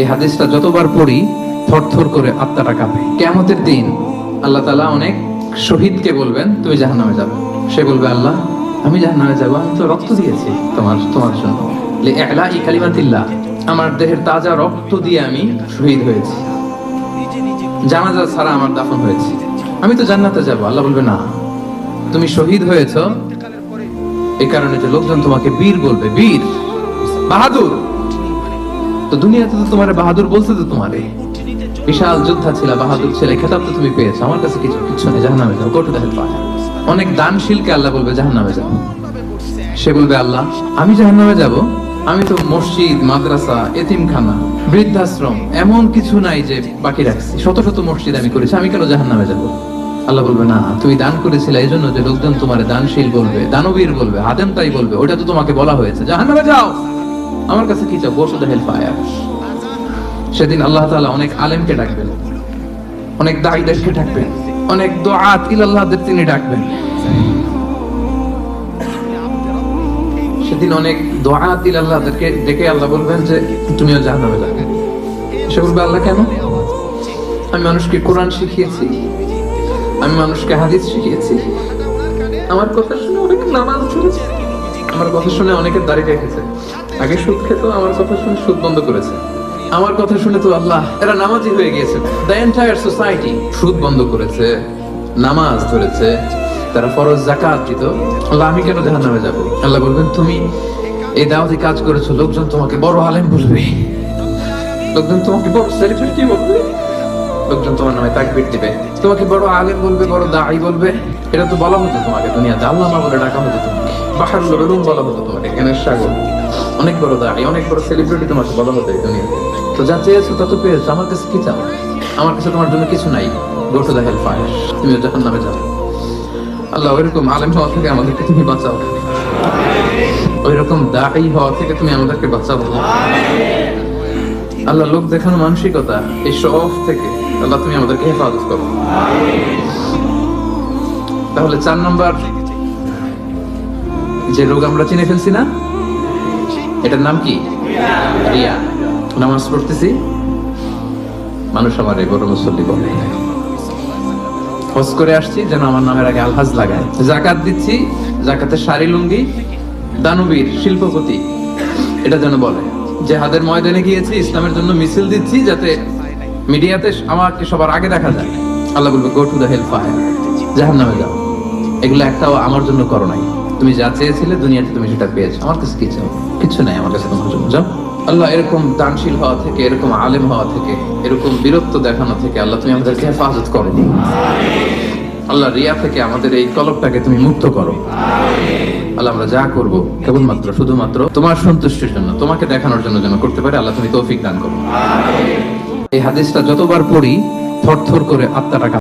এই হাদিসটা যতবার পড়ি, থরথর করে আত্মাটা কাঁপে। কেমতের দিন আল্লাহ তালা অনেক শহীদকে বলবেন তুমি জাহান্নামে যাবে। সে বলবে, আল্লাহ, আমি জাহান্নামে যাব, আমি তো রক্ত দিয়েছি তোমার তোমার জন্য। আমার দেহের তাজা রক্ত দিয়ে আমি শহীদ হয়েছি। জানাজা ছাড়া আমার দাফন হয়েছে। আমি তো জান্নাতে যাব। আল্লাহ বলবে, না, তুমি শহীদ হয়েছ। এই কারণে যে লোকজন তোমাকে বীর বলবে, বীর, বাহাদুর তো দুনিয়াতে তো তোমার বাহাদুর বলছে তো তোমারে। বিশাল যোদ্ধা ছিল, বাহাদুর ছেলে, খেতাব তো তুমি পেয়েছ। আমার কাছে কিছু কিছু নেই, জাহান্নামে যাও গোটু দেখে পায় অনেক দানশীলকে আল্লাহ বলবে, জাহান্নামে যাও। সে বলবে, আল্লাহ, আমি জাহান্নামে যাব। আমি তো মসজিদ, মাদ্রাসা, এতিমখানা, বৃদ্ধাশ্রম, এমন কিছু নাই যে বাকি রাখছি। শত শত মসজিদ আমি করেছি, আমি কেন জাহান্নামে যাব? আল্লাহ বলবে, না, তুমি দান করেছিলে এই জন্য যে লোকজন তোমার দানশীল বলবে, দানবীর বলবে আদেম তাই বলবে ওটা তো তোমাকে বলা হয়েছে। জাহান্নামে যাও! আমার কাছে কি চাও? বসে হেল্প ফায়ার সেদিন আল্লাহ তাআলা অনেক আলেমকে ডাকবেন। অনেক দায়ীদেরকে ডাকবেন। অনেক দোয়াত তিনি ডাকবেন। সেদিন অনেক দোয়াত ইলাল্লাহদেরকে ডেকে আল্লাহ বলবেন যে, তুমিও জাহান্নামে যাবে সে বলবে, আল্লাহ কেন? আমি মানুষকে কোরআন শিখিয়েছি। আমি মানুষকে হাদিস শিখিয়েছি। আমার কথা শুনে অনেক নামাজ পড়েছে। আমার কথা শুনে অনেকের দাড়ি রেখেছে। আগে সুদ খেত, আমার কথা শুনে সুদ বন্ধ করেছে। আমার কথা শুনে তো আল্লাহ, এরা নামাজি হয়ে গিয়েছে। দ্য এন্টায়ার সোসাইটি সুদ বন্ধ করেছে, নামাজ ধরেছে, তারা ফরজ জাকাত দিত। আল্লাহ, আমি কেন জাহান নামে যাব? আল্লাহ বলবেন, তুমি এই দাওয়াতি কাজ করেছ, লোকজন তোমাকে বড় আলেম বলবে। লোকজন তোমাকে বড় সেলিব্রিটি বলবে। লোকজন তোমার নামে তাকবির দিবে। তোমাকে বড় আলেম বলবে, বড় দাঈ বলবে। এটা তো বলা হতো তোমাকে, দুনিয়াতে। আল্লাহ মা বলে ডাকা হতো তোমাকে। বাহারুল বলা হতো তোমাকে জ্ঞানের সাগর। অনেক বড় দাড়ি, অনেক বড় সেলিব্রিটি তোমাকে বলা হতো এই দুনিয়াতে তো যা চেয়েছো তা তো পেয়েছ, আমার কাছে কি চাও? আমার কাছে তোমার জন্য কিছু নাই। Go to the hell fire তুমি যখন নামে যাও। আল্লাহ, ওইরকম আলেম হওয়া থেকে আমাদেরকে তুমি বাঁচাও। ওইরকম দায়ী হওয়া থেকে তুমি আমাদেরকে বাঁচাও। আল্লাহ, লোক দেখানো মানসিকতা, এই শখ থেকে আল্লাহ তুমি আমাদেরকে হেফাজত করো। তাহলে চার নম্বর, যে রোগ আমরা চিনে ফেলছি না এটার নাম কি? রিয়া। নামাজ পড়তেছি। মানুষ আমার বড় মুসল্লি বলে। হজ করে আসছি, যেন আমার নামের আগে আলহাজ লাগায়। জাকাত দিচ্ছি শাড়ি, লুঙ্গি, দানবীর, শিল্পপতি, এটা যেন বলে। যে হাদের ময়দানে গিয়েছি, ইসলামের জন্য মিছিল দিচ্ছি, যাতে মিডিয়াতে আমাকে সবার আগে দেখা যায়। আল্লাহ বলবে go to the hell fire জাহান নামে যাও। এগুলো একটাও আমার জন্য করো নাই। তুমি যা চেয়েছিলে, দুনিয়াতে তুমি সেটা পেয়েছ। আমার কাছে কি চাও? কিছু নাই আমার কাছে তোমার জন্য। যাও। আল্লাহ এরকম দানশীল হওয়া থেকে, এরকম আলেম হওয়া থেকে, এরকম বীরত্ব দেখানো থেকে আল্লাহ তুমি আমাদেরকে হেফাজত করো। আল্লাহ রিয়া থেকে আমাদের এই কলবটাকে তুমি মুক্ত করো। আল্লাহ আমরা যা করব কেবলমাত্র, শুধুমাত্র তোমার সন্তুষ্টির জন্য, তোমাকে দেখানোর জন্য যেন করতে পারে, আল্লাহ তুমি তৌফিক দান করো। এই হাদিসটা যতবার পড়ি, থরথর করে আত্মাটা।